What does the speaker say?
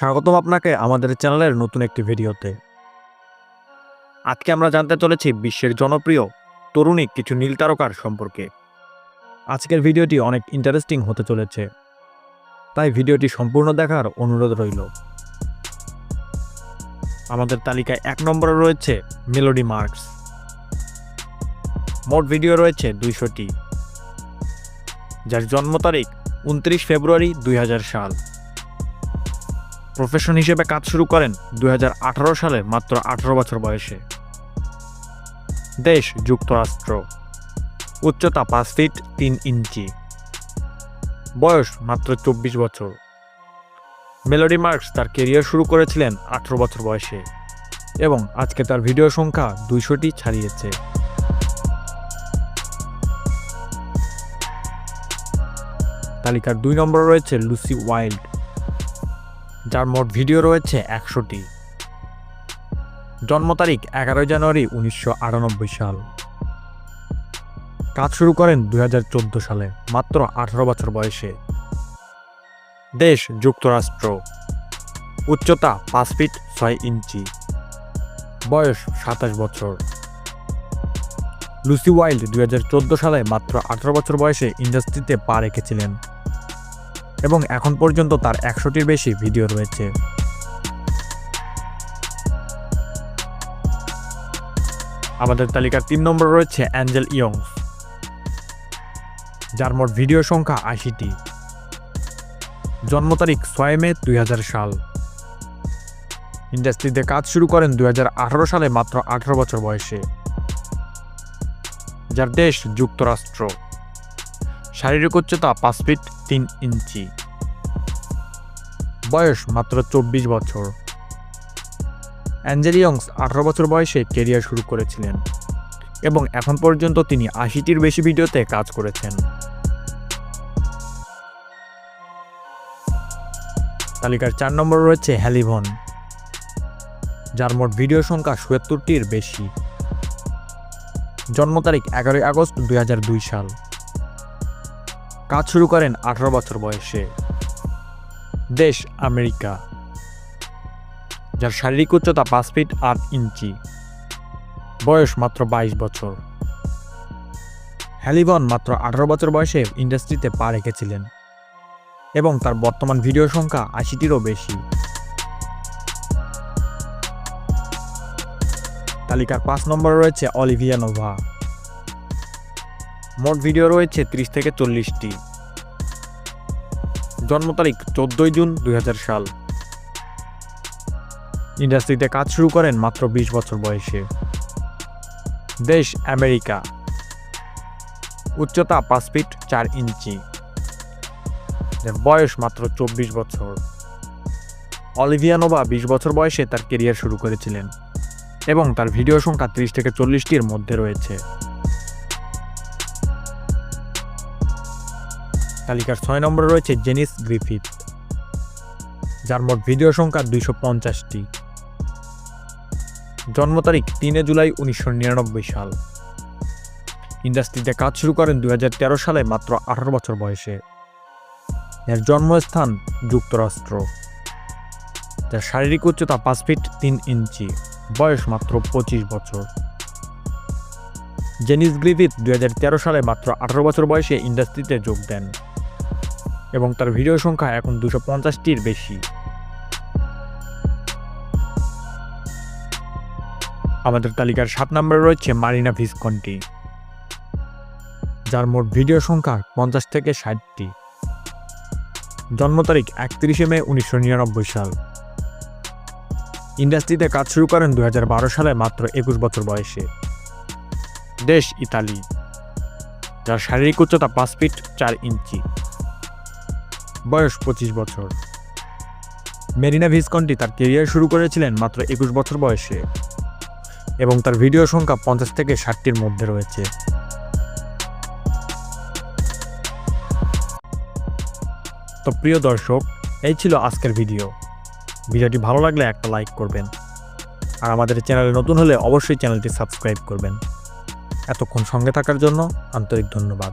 স্বাগতম আপনাকে আমাদের চ্যানেলের নতুন একটি ভিডিওতে। আজকে আমরা জানতে চলেছি বিশ্বের জনপ্রিয় তরুণী কিছু নীল তারকার সম্পর্কে। আজকের ভিডিওটি অনেক ইন্টারেস্টিং হতে চলেছে, তাই ভিডিওটি সম্পূর্ণ দেখার অনুরোধ রইল। আমাদের তালিকায় এক নম্বরে রয়েছে মেলোডি মার্কস মোট ভিডিও রয়েছে দুইশোটি, যার জন্ম তারিখ উনত্রিশ ফেব্রুয়ারি দুই হাজার সাল। প্রফেশন হিসেবে কাজ শুরু করেন দুই হাজার আঠারো সালে, মাত্র আঠারো বছর বয়সে। দেশ যুক্তরাষ্ট্র। উচ্চতা পাঁচ ফিট তিন ইঞ্চি। বয়স মাত্র চব্বিশ বছর। মেলোডি মার্কস তার কেরিয়ার শুরু করেছিলেন আঠারো বছর বয়সে এবং আজকে তার ভিডিও সংখ্যা দুইশোটি ছাড়িয়েছে। তালিকার দুই নম্বর রয়েছে লুসি ওয়াইল্ড। যার মোট ভিডিও রয়েছে একশোটি। জন্ম তারিখ এগারোই জানুয়ারি উনিশশো আটানব্বই সাল। কাজ শুরু করেন দুই হাজার চোদ্দ সালে, মাত্র আঠারো বছর বয়সে। দেশ যুক্তরাষ্ট্র। উচ্চতা পাঁচ ফিট ছয় ইঞ্চি। বয়স সাতাশ বছর। লুসি ওয়াইল্ড দুই হাজার চোদ্দ সালে মাত্র আঠারো বছর বয়সে ইন্ডাস্ট্রিতে পা রেখেছিলেন। এবং এখন পর্যন্ত তার একশোটির বেশি ভিডিও রয়েছে। আমাদের তালিকার তিন নম্বর রয়েছে অ্যাঞ্জেল ইয়ংস যার মোট ভিডিও সংখ্যা আশিটি। জন্ম তারিখ ছয় মে দু হাজার সাল। ইন্ডাস্ট্রিতে কাজ শুরু করেন দুই হাজার আঠারো সালে মাত্র আঠারো বছর বয়সে। যার দেশ যুক্তরাষ্ট্র। শারীরিক উচ্চতা পাঁচ ফিট তিন ইঞ্চি। বয়স মাত্র চব্বিশ বছর। অ্যাঞ্জেলিয়ংস আঠারো বছর বয়সে কেরিয়ার শুরু করেছিলেন এবং এখন পর্যন্ত তিনি আশিটির বেশি ভিডিওতে কাজ করেছেন। তালিকার চার নম্বর রয়েছে হ্যালিভন যার মোট ভিডিও সংখ্যা সত্তরটির বেশি। জন্ম তারিখ এগারোই আগস্ট দু হাজার দুই সাল। কাজ শুরু করেন আঠারো বছর বয়সে। দেশ আমেরিকা। যার শারীরিক উচ্চতা পাঁচ ফিট আট ইঞ্চি। বয়স মাত্র বাইশ বছর। হ্যালিবন মাত্র আঠারো বছর বয়সে ইন্ডাস্ট্রিতে পা রেখেছিলেন এবং তার বর্তমান ভিডিও সংখ্যা আশিটিরও বেশি। তালিকার পাঁচ নম্বরে রয়েছে অলিভিয়া নোভা। মোট ভিডিও রয়েছে ত্রিশ থেকে চল্লিশটি। জন্ম তারিখ চোদ্দই জুন দুই হাজার সাল। ইন্ডাস্ট্রিতে কাজ শুরু করেন মাত্র বিশ বছর বয়সে। দেশ আমেরিকা। উচ্চতা পাঁচ ফিট চার ইঞ্চি। বয়স মাত্র চব্বিশ বছর। অলিভিয়ানোভা বিশ বছর বয়সে তার কেরিয়ার শুরু করেছিলেন এবং তার ভিডিও সংখ্যা ত্রিশ থেকে চল্লিশটির মধ্যে রয়েছে। তালিকার ছয় নম্বরে রয়েছে জেনিস গ্রিফিথ, যার মোট ভিডিও সংখ্যা দুইশো পঞ্চাশটি। জন্ম তারিখ তিনে জুলাই উনিশশো নিরানব্বই সাল। ইন্ডাস্ট্রিতে কাজ শুরু করেন দুই হাজার তেরো সালে, মাত্র আঠারো বছর বয়সে। এর জন্মস্থান যুক্তরাষ্ট্র, যার শারীরিক উচ্চতা পাঁচ ফিট তিন ইঞ্চি, বয়স মাত্র পঁচিশ বছর। জেনিস হাজার তেরো সালে, মাত্র আঠারো বছর বয়সে ইন্ডাস্ট্রিতে যোগ দেন। এবং তার ভিডিও সংখ্যা এখন দুশো পঞ্চাশটির বেশি। আমাদের তালিকার সাত নম্বরে রয়েছে মারিনা ভিসকন্টি, যার মোট ভিডিও সংখ্যা পঞ্চাশ থেকে ষাটটি। জন্ম তারিখ একত্রিশে মে উনিশশো নিরানব্বই সাল। ইন্ডাস্ট্রিতে কাজ শুরু করেন দু হাজার বারো সালে মাত্র একুশ বছর বয়সে। দেশ ইতালি, যার শারীরিক উচ্চতা পাঁচ ফিট চার ইঞ্চি। বয়স পঁচিশ বছর। মেরিনা ভিসকন্টি তার কেরিয়ার শুরু করেছিলেন মাত্র একুশ বছর বয়সে এবং তার ভিডিও সংখ্যা পঞ্চাশ থেকে ষাটটির মধ্যে রয়েছে। তো প্রিয় দর্শক, এই ছিল আজকের ভিডিও। ভিডিওটি ভালো লাগলে একটা লাইক করবেন। আর আমাদের চ্যানেলে নতুন হলে অবশ্যই চ্যানেলটি সাবস্ক্রাইব করবেন। এতক্ষণ সঙ্গে থাকার জন্য আন্তরিক ধন্যবাদ।